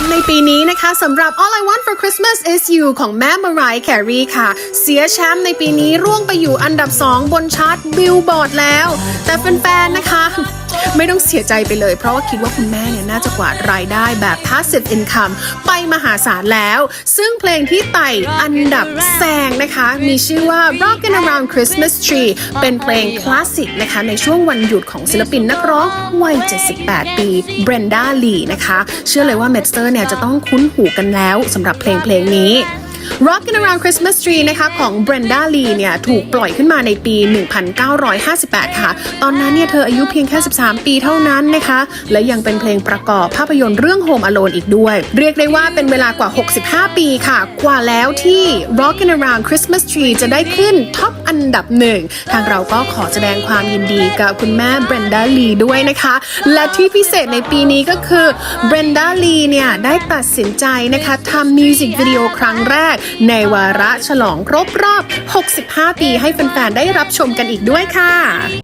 มป์ในปีนี้นะคะสำหรับ All I Want for Christmas is You ของแม่มารายแครีค่ะ เสียแชมป์ในปีนี้ร่วงไปอยู่อันดับ 2 บนชาร์ตบิลบอร์ดแล้ว แต่แฟนๆนะคะ ไม่ต้องเสียใจไปเลย เพราะว่าคิดว่าคุณแม่เนี่ยน่าจะกวาดรายได้แบบ passive income ไปมหาศาลแล้ว ซึ่งเพลงที่ไต่อันดับแซงนะคะ มีชื่อว่า Rockin' Around Christmas Tree เป็นเพลงคลาสสิกนะคะ ในช่วงวันหยุดของศิลปินนักร้องวัย 78 ปี Brenda Lee นะคะ เชื่อเลยว่าเมสเตอร์เนี่ยจะต้องคุ้นหูกันแล้วสำหรับเพลงเพลงนี้ Rockin' Around Christmas Tree นะคะของ Brenda Lee เนี่ยถูกปล่อยขึ้นมาในปี 1958 ค่ะ ตอนนั้นเนี่ยเธออายุเพียงแค่ 13 ปีเท่านั้นนะคะ และยังเป็นเพลงประกอบภาพยนตร์เรื่อง Home Alone อีกด้วย เรียกได้ว่าเป็นเวลากว่า 65 ปีค่ะ กว่าแล้วที่ Rockin' Around Christmas Tree จะได้ขึ้นท็อปอันดับหนึ่ง ทางเราก็ขอแสดงความยินดีกับคุณแม่ Brenda Lee ด้วยนะคะ และที่พิเศษในปีนี้ก็คือ Brenda Lee เนี่ยได้ตัดสินใจนะคะทำมิวสิกวิดีโอครั้งแรกก ในวาระฉลองครบรอบ 65 ปีให้แฟนๆ ได้รับชมกันอีกด้วยค่ะ